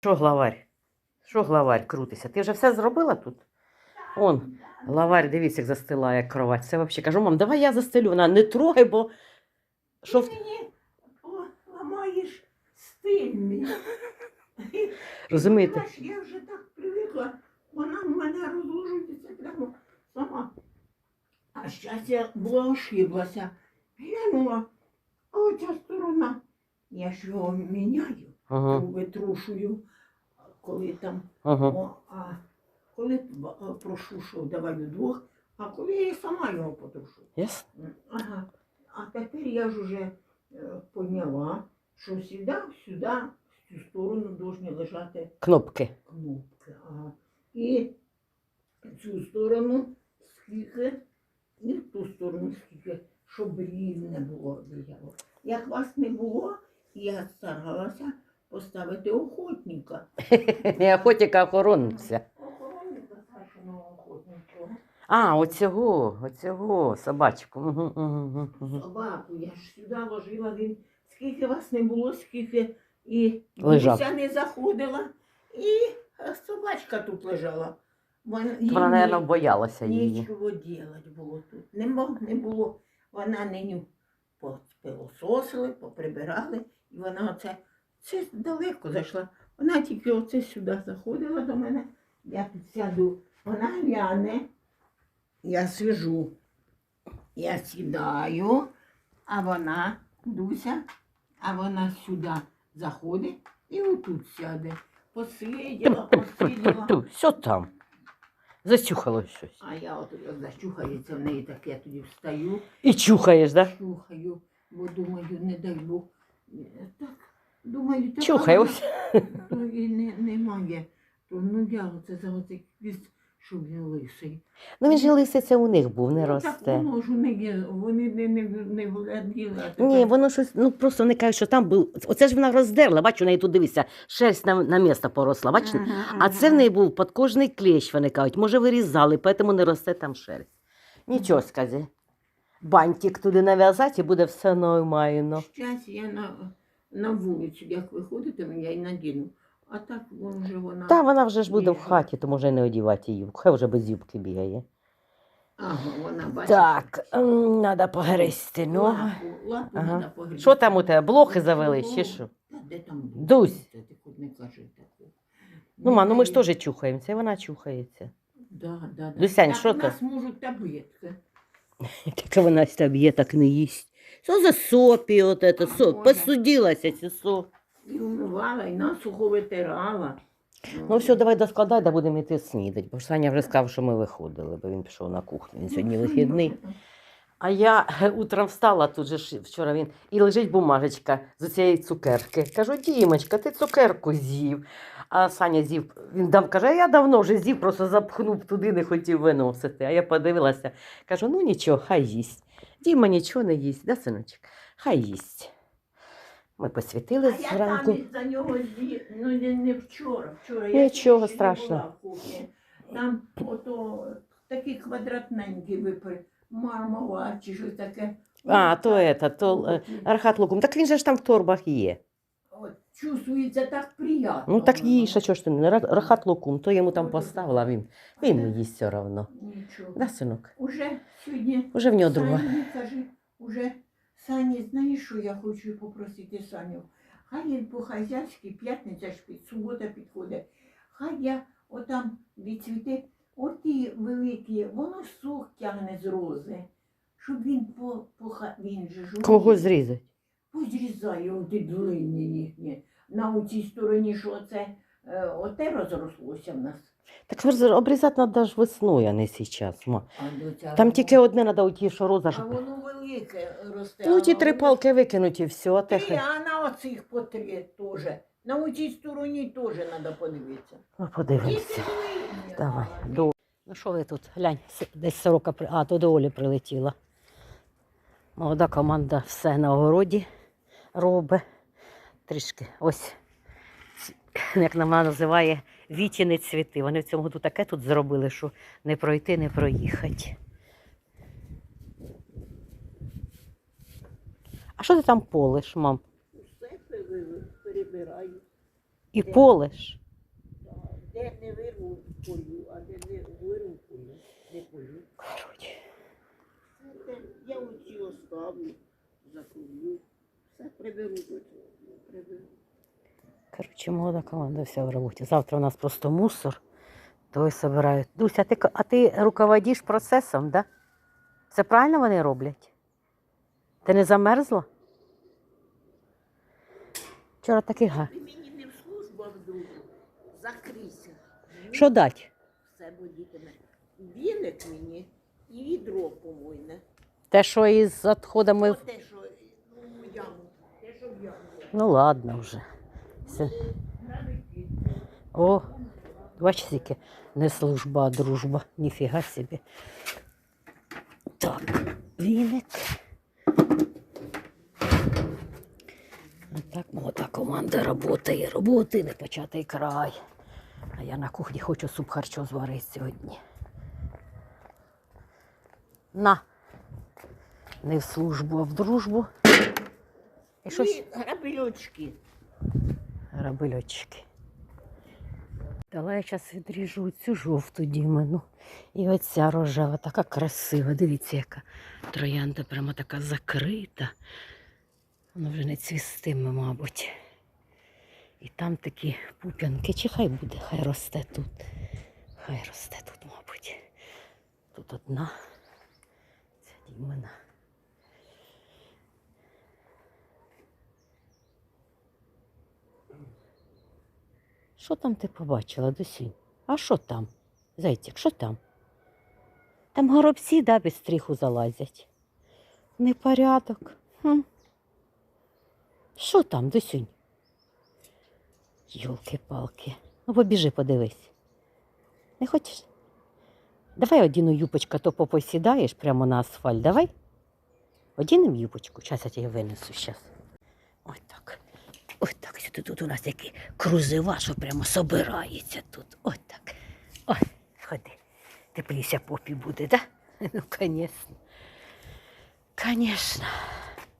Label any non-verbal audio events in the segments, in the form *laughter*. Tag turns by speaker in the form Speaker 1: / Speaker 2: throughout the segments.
Speaker 1: Що главарь? Що главарь крутиться? Ти вже все зробила тут? Он, главарь, дивись, як застилає кровать. Це взагалі кажу, мам, давай я застелю. Вона не трогай, бо що в...
Speaker 2: Ти мені о, ламаєш стиль мій.
Speaker 1: розумієте?
Speaker 2: Знаєш, я вже так привикла, вона в мене розложується прямо сама. А зараз я була ошиблася. Глянула, а оця сторона. Я ж його міняю,
Speaker 1: Ага,
Speaker 2: витрушую, коли там,
Speaker 1: ага.
Speaker 2: о, а коли б- а, прошу, що давай удвох, а коли я сама його потрушу.
Speaker 1: Yes?
Speaker 2: Ага. А тепер я ж уже е, поняла, що сюди, сюди, в цю сторону повинні лежати
Speaker 1: Кнопки.
Speaker 2: кнопки. Ага. І в цю сторону скільки, і в ту сторону скільки, щоб рівне було. Як вас не було, я старалася поставити охотника.
Speaker 1: Не охотника, а охоронця.
Speaker 2: Охоронника охотника.
Speaker 1: А, оцього, оцього, собачку.
Speaker 2: Собаку. Я ж сюди ложила він. Скільки вас не було, скільки і
Speaker 1: Лежав.
Speaker 2: Дуся не заходила, і е, собачка тут лежала. Вона, їй
Speaker 1: Вона,
Speaker 2: ні-
Speaker 1: мабуть, боялася її.
Speaker 2: Нічого делать було тут. Не, мо- не було. Вона нині попилососили, поприбирали, і вона оце це далеко зайшла. Вона тільки оце сюди заходила до мене. Я тут сяду, вона гляне, я сижу, я сідаю, а вона, Дуся, а вона сюди заходить і отут сяде. Посиділа, посиділа.
Speaker 1: Ту, Що там? Зачухало щось.
Speaker 2: А я от як зачухається в неї, так я тоді встаю,
Speaker 1: І чухаєш, да?
Speaker 2: чухаю, бо думаю, не дай Бог. Так, думаю, так
Speaker 1: Чухай ось.
Speaker 2: То і не, немає. То ну я оце за оцей хвіст, щоб він лисий.
Speaker 1: Ну він же лисиця у них був, не
Speaker 2: Ну, Так
Speaker 1: росте.
Speaker 2: воно ж не є, вони не, не, не вгляділи. а тепер-
Speaker 1: Ні, воно щось, ну просто вони кажуть, що там був. Оце ж вона роздерла, бачу, у неї тут дивися, шерсть на, на місто поросла, бачиш?
Speaker 2: Ага,
Speaker 1: А це в
Speaker 2: ага.
Speaker 1: неї був подкожний клещ, вони кажуть, може вирізали, тому не росте там шерсть. Нічого скази. Бантик туди нав'язати і буде все нормально.
Speaker 2: Щас я на, на вулицю, як виходитиму, я й надіну. А так вже вона.
Speaker 1: Та вона вже ж буде в хаті, то може не одівати її. Хай вже без юбки бігає.
Speaker 2: Ага, вона бачить.
Speaker 1: Так, треба погризти ноги.
Speaker 2: Лапу, лапу
Speaker 1: Ага.
Speaker 2: надо погрізти.
Speaker 1: Що там у тебе? Блохи завелись чи що?
Speaker 2: Та де там блохи?
Speaker 1: Дусь.
Speaker 2: Ти хоч не кажи таку.
Speaker 1: Ну, ма, ну ми ж теж чухаємося, і вона чухається.
Speaker 2: Да, да, да.
Speaker 1: Дусянь,
Speaker 2: Так у
Speaker 1: ти?
Speaker 2: нас можуть таблетки. *laughs*
Speaker 1: Так вона ж там є, так не їсть. Що за сопі от це,
Speaker 2: А,
Speaker 1: соп?
Speaker 2: може.
Speaker 1: Посудилася ці соп.
Speaker 2: І умивала, і насухо витирала.
Speaker 1: Ну все, давай доскладай, да будемо йти снідати. Бо ж Саня вже сказав, що ми виходили, бо він пішов на кухню. Він сьогодні вихідний. А я е, утром встала, тут же ж вчора він, і лежить бумажечка з цієї цукерки. Кажу, Дімочка, ти цукерку з'їв. А Саня з'їв, він дав, каже, «А я давно вже з'їв, просто запхнув туди, не хотів виносити. А я подивилася, кажу, ну нічого, хай їсть. Діма нічого не їсть, да, синочок? Хай їсть. Ми посвітили
Speaker 2: А я там нього з'їв, ну не, не вчора. вчора я
Speaker 1: Нічого
Speaker 2: не
Speaker 1: страшного.
Speaker 2: була в кухні. Там ото такі квадратненькі випри, мармова чи щось таке.
Speaker 1: А, то это, то е, архат лукум. Так він же ж там в торбах є.
Speaker 2: Чувствується так приємно.
Speaker 1: Ну так їж, а чого ж ти не Ра- рахат лукум, то йому там поставила, а він, він не їсть все одно.
Speaker 2: Нічого.
Speaker 1: Да, синок?
Speaker 2: Уже сьогодні
Speaker 1: Уже в нього друга.
Speaker 2: Сані каже, уже Сані, знаєш, що я хочу попросити Саню? Хай він по-хазяйськи, п'ятниця ж під субота підходить. Хай я отам відцвіте, оті великі, воно сок тягне з рози. Щоб він по, по ха- він же ж
Speaker 1: Кого зрізати?
Speaker 2: Позрізає оті длинні їхні. На оцій стороні, що оце, е, оте розрослося в нас.
Speaker 1: Так обрізати треба ж весною, а не зараз. Ма.
Speaker 2: А
Speaker 1: Там тільки одне треба оті, що роза.
Speaker 2: А воно велике росте.
Speaker 1: Ну ті три палки викинуть і все, а те
Speaker 2: Три,
Speaker 1: хай.
Speaker 2: а на оцих по три теж. На оцій стороні теж треба подивитися.
Speaker 1: Ну, подивимося. Давай. До... Ну що ви тут? Глянь, десь сорока при... А, то до Олі прилетіла. Молода команда все на огороді робить. Трішки ось, як нам вона називає, вітіни цвіти. Вони в цьому году таке тут зробили, що не пройти, не проїхати. А що ти там полиш, мам?
Speaker 2: Пере- перебираю.
Speaker 1: І полиш.
Speaker 2: Де не виру полю, а де не виру полю, не полю.
Speaker 1: Коротше.
Speaker 2: Це Я оці оставлю, закрую. Все приберу. Приберу.
Speaker 1: Коротше, молода команда вся в роботі. Завтра у нас просто мусор. Той собирають. Дуся, а ти, а ти руководиш процесом, да? Це правильно вони роблять? Ти не замерзла? Вчора такий га.
Speaker 2: Ти мені не в службу, а в. Закрийся.
Speaker 1: Що дать?
Speaker 2: Все бодітиме. Віник мені і відро помойне.
Speaker 1: Те, що із відходами.
Speaker 2: Те, що ну, в яму. Те, що в яму.
Speaker 1: Ну ладно вже. Все. О, бачиш, скільки не служба, а дружба. Ніфіга собі. Так, віник. Так, молода команда роботає, роботи, не початий край. А я на кухні хочу суп харчо зварити сьогодні. На. Не в службу, а в дружбу. І щось.
Speaker 2: Грабельочки.
Speaker 1: Рабельочки. Дала я зараз відріжу цю жовту дімину. І оця рожева, така красива. Дивіться, яка троянда прямо така закрита. Вона вже не цвістиме, мабуть. І там такі пуп'янки. Чи хай буде, хай росте тут. Хай росте тут, мабуть. Тут одна. Ця дімина. Що там ти побачила, Досінь? А що там? Зайчик, що там? Там горобці, да, без стріху залазять. Непорядок. Що там, Досюнь? Йолки-палки. Ну, побіжи, подивись. Не хочеш? Давай одіну юпочка, то попосідаєш прямо на асфальт. Давай. Одінем юпочку. Зараз я тебе винесу зараз. Ось так. Ось так. Сюди тут у нас такі крузива, що прямо собирається тут. Ось так. Ой, ходи. Тепліся попі буде, да? Ну, звісно. Звісно.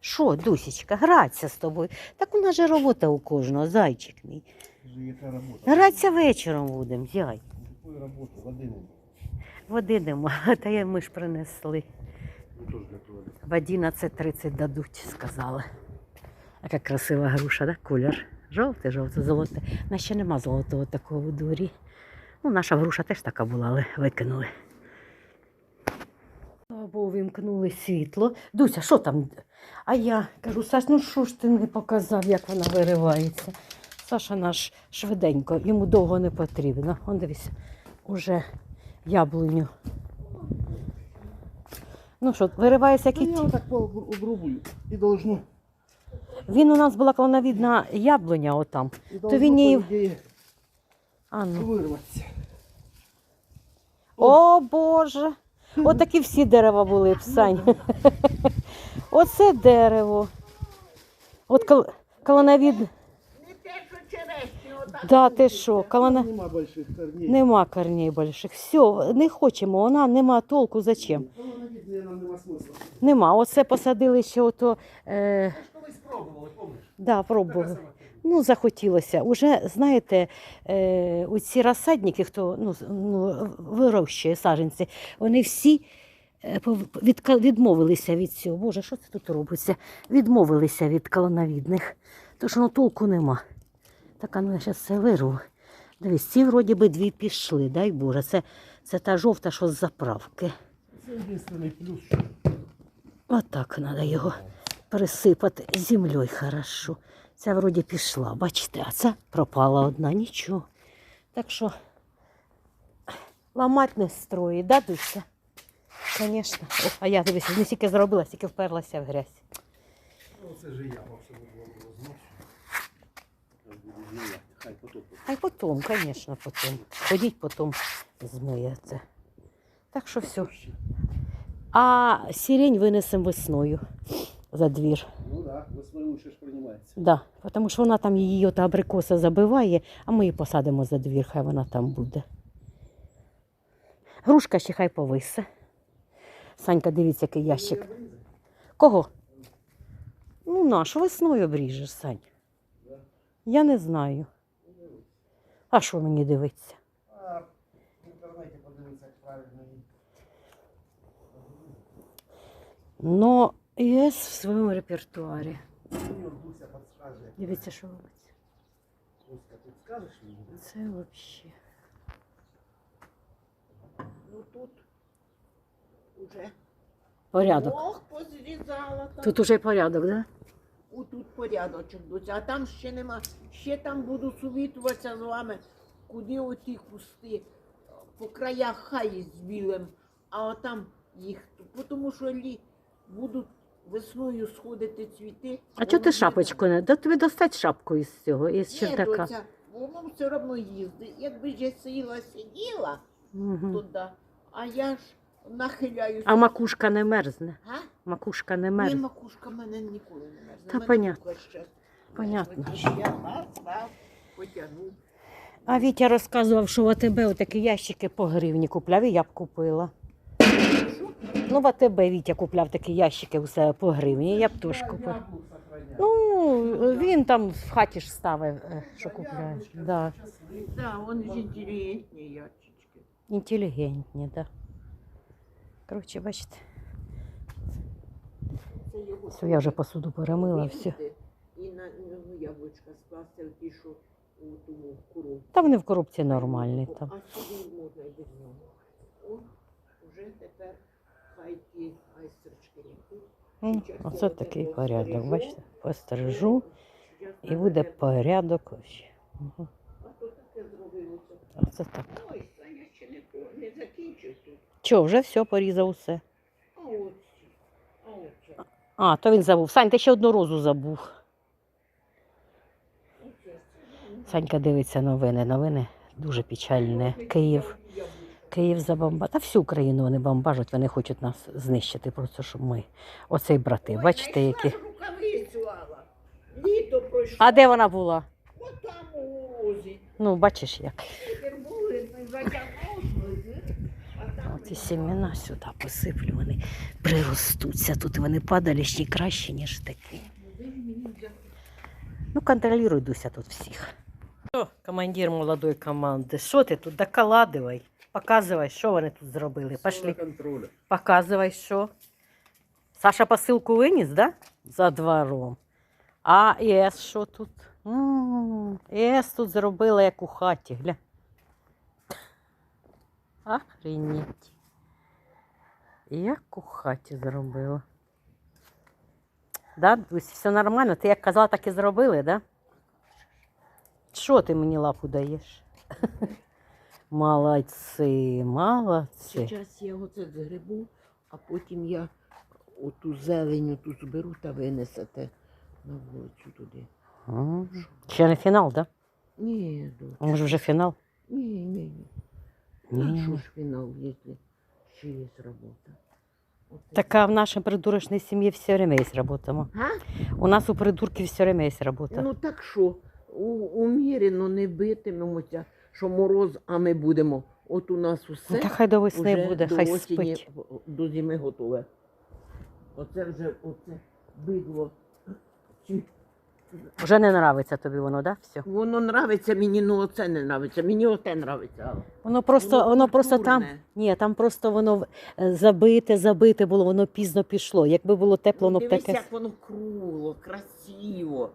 Speaker 1: Що, Дусечка, граться з тобою. Так у нас же робота у кожного, зайчик мій.
Speaker 3: Яка робота?
Speaker 1: Гратися вечором будемо, зяй.
Speaker 3: Якої роботи? Води нема.
Speaker 1: Води нема, та я ми ж принесли. В 11.30 дадуть, сказали. Яка красива груша, да? Колір. Жовте, жовте, золоте. У нас ще нема золотого такого в дворі. Ну, наша груша теж така була, але викинули. Або вимкнули світло. Дуся, що там? А я кажу, Саш, ну що ж ти не показав, як вона виривається? Саша наш швиденько, йому довго не потрібно. Он дивись, уже яблуню. Ну що, виривається як
Speaker 3: Ну, я отак по- обрубую. І должно,
Speaker 1: Він у нас була клоновідна яблуня отам.
Speaker 3: і то
Speaker 1: він її- А ну.
Speaker 3: вирватися.
Speaker 1: О Боже! Отакі всі дерева були псань. Сань. *laughs* Оце дерево. От кол... колоновідне.
Speaker 2: Не те, що черешні, отак.
Speaker 1: Да, ти що, колона...
Speaker 3: Нема больших корней.
Speaker 1: Нема корней більших. Все, не хочемо, вона нема толку, зачем?
Speaker 3: Колоновідне нема смисла.
Speaker 1: Нема. Оце посадили ще ото. Е...
Speaker 3: Колись пробували, помниш?
Speaker 1: Да, пробували. Ну, захотілося. Уже, знаєте, е, оці розсадники, хто ну, ну, вирощує саджанці, вони всі е, відка- відмовилися від цього. Боже, що це тут робиться? Відмовилися від колоновідних. Тож ну, толку нема. Так, а ну я зараз це вирву. Дивись, ці вроді би дві пішли, дай Боже. Це, це та жовта, що з заправки.
Speaker 3: Це єдиний плюс,
Speaker 1: Отак треба його пересипати землею хорошо. Ця вроді пішла, бачите, а ця пропала одна, нічого. Так що ламати не строїть, да, Дуся? Звісно. О, а я дивися, не стільки зробила, стільки вперлася в грязь.
Speaker 3: Ну, це ж я во всьому було хай потопить.
Speaker 1: А й потім, звісно, потім. Ходіть потім змиєте. Так що все. А сирень винесемо весною за двір.
Speaker 3: Ну так, да, весною ще ж приймається.
Speaker 1: Да, тому що вона там її ота абрикоса забиває, а ми її посадимо за двір, хай вона там буде. Грушка ще хай повисе. Санька, дивіться, який ящик. Кого? Ну, наш весною обріжеш, Сань. Я не знаю. А що мені дивиться?
Speaker 3: А в інтернеті подивитися, як правильно її.
Speaker 1: Ну, є в своєму репертуарі. Дивіться, що робиться. Це взагалі.
Speaker 2: Ну тут уже
Speaker 1: Порядок.
Speaker 2: Ох, позрізала.
Speaker 1: Тут уже порядок, так? Да?
Speaker 2: Отут порядочок доця, а там ще нема. Ще там буду совітуватися з вами, куди оті кусти по краях хай з білим, а отам їх, тому що лі будуть весною сходити цвіти.
Speaker 1: А чого ти шапочку не? Да тобі достать шапку із цього, із чердака.
Speaker 2: доця, воно все одно їздить. Якби ж я сіла сиділа
Speaker 1: Угу.
Speaker 2: туди, а я ж нахиляюся.
Speaker 1: А макушка не мерзне.
Speaker 2: А?
Speaker 1: Макушка не
Speaker 2: Ні,
Speaker 1: мерзне.
Speaker 2: макушка мене ніколи не мерзне.
Speaker 1: Та
Speaker 2: Мене
Speaker 1: понятно.
Speaker 2: тільки щас.
Speaker 1: Понятно.
Speaker 2: Я раз, раз, потягнув.
Speaker 1: А Вітя розказував, що в АТБ отакі ящики по гривні купляв, і я б купила.
Speaker 2: Що?
Speaker 1: Ну, в АТБ Вітя купляв такі ящики усе по гривні, я б теж купила.
Speaker 3: Яблук.
Speaker 1: Ну, він там в хаті ж ставив, е, що купляє. Да.
Speaker 2: Да, вони ж інтелігентні ящички.
Speaker 1: Інтелігентні, так. Да. Коротше, бачите, все, я вже посуду перемила, все.
Speaker 2: І на нього яблучка скласти в ті, що у тому коробці.
Speaker 1: Та вони в коробці нормальні там.
Speaker 2: А сюди можна і без нього. О, вже тепер хай ті айстерчки.
Speaker 1: М, Оце такий порядок, бачите, постережу і буде порядок. вообще.
Speaker 2: А то таке зробилося.
Speaker 1: Оце так.
Speaker 2: Ой, Саня ще не, по- не закінчив
Speaker 1: Що, вже все, порізав усе.
Speaker 2: А
Speaker 1: то він забув. Сань, ти ще одну розу забув. Санька дивиться новини. Новини дуже печальні. Київ. Київ забомба. Та всю Україну вони бомбажуть, вони хочуть нас знищити, просто щоб ми. Оцей брати. Бачите, які.
Speaker 2: Літо пройшло.
Speaker 1: А де вона була?
Speaker 2: От там у лозі.
Speaker 1: Ну, бачиш як.
Speaker 2: Тепер були, а там
Speaker 1: Оці сімена сюди посиплю, вони приростуться. Тут вони падалішні краще, ніж такі. Ну, контролируй, Дуся, тут всіх. О, командир молодої команди. Що ти тут докладывай? Показывай, що вони тут зробили. Пошли.
Speaker 3: контролю.
Speaker 1: Показывай, що. Саша посилку виніс, да? За двором. А ЕС що тут? М, ЕС тут зробила, як у хаті, гля. Охренеть. Як у хаті зробила. Да, Дусь, все нормально? Ти як казала, так і зробили, да? Що ти мені лапу даєш? *laughs* Молодці, молодці.
Speaker 2: Зараз я оце згребу, а потім я оту зелень оту зберу та винесете на вулицю туди.
Speaker 1: Ще не фінал, да?
Speaker 2: Ні, дочь.
Speaker 1: Може вже фінал?
Speaker 2: Ні, ні, ні.
Speaker 1: Ні,
Speaker 2: що ж фінал, якщо ще є робота? Оце.
Speaker 1: Так а в нашей придурочной семье все время есть работа. ма. У нас у придурки все время есть работа.
Speaker 2: Ну так що, умірено не битимемося, що мороз, а ми будемо. От у нас
Speaker 1: Ну,
Speaker 2: усе
Speaker 1: та хай до весни
Speaker 2: вже
Speaker 1: буде,
Speaker 2: до
Speaker 1: хай
Speaker 2: осені,
Speaker 1: спить.
Speaker 2: до зими готове. Оце вже оце бидло.
Speaker 1: Вже не нравиться тобі воно, да? Все.
Speaker 2: Воно нравиться мені, ну оце не нравиться. Мені оте нравиться.
Speaker 1: Воно просто, воно, просто там.
Speaker 2: культурне.
Speaker 1: Ні, там просто воно е, забите, забите було, воно пізно пішло. Якби було тепло, воно б
Speaker 2: Дивись,
Speaker 1: таке.
Speaker 2: як воно кругло, красиво.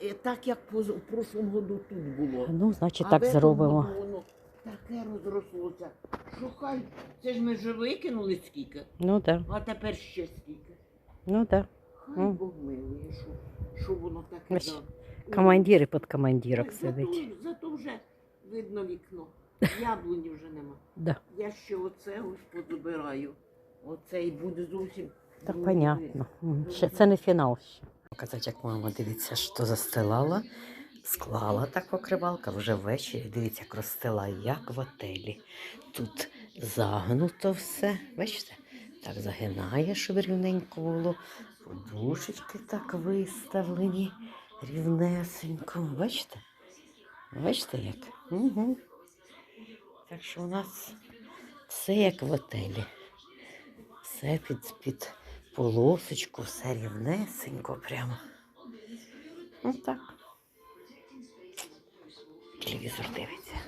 Speaker 2: І так, як поз- в прошлому году тут було.
Speaker 1: Ну, значить,
Speaker 2: А
Speaker 1: так
Speaker 2: в этом
Speaker 1: зробимо.
Speaker 2: году Воно таке розрослося. Що хай, це ж ми вже викинули скільки,
Speaker 1: Ну так,
Speaker 2: а тепер ще скільки.
Speaker 1: ну так.
Speaker 2: Хай
Speaker 1: Мгм.
Speaker 2: Бог милує, що, що воно таке.
Speaker 1: Бач,
Speaker 2: да.
Speaker 1: Командир і підкомандірок
Speaker 2: Ой,
Speaker 1: сидить.
Speaker 2: Зато, зато вже видно вікно. Яблуні вже нема.
Speaker 1: Да.
Speaker 2: Я ще оце ось позабираю. Оце і буде зовсім.
Speaker 1: Так
Speaker 2: дуже
Speaker 1: понятно. Ще це не фінал ще. Показати, як мама дивіться, що застилала, склала так покривалка вже ввечері. Дивіться, як розстилає, як в отелі. Тут загнуто все. Бачите? Так загинає, щоб рівненько було. Подушечки так виставлені рівнесенько. Бачите? Бачите як? Угу. Так що у нас все як в отелі. Все під, під полосочку, все рівнесенько прямо. Ну так. Телевізор дивиться.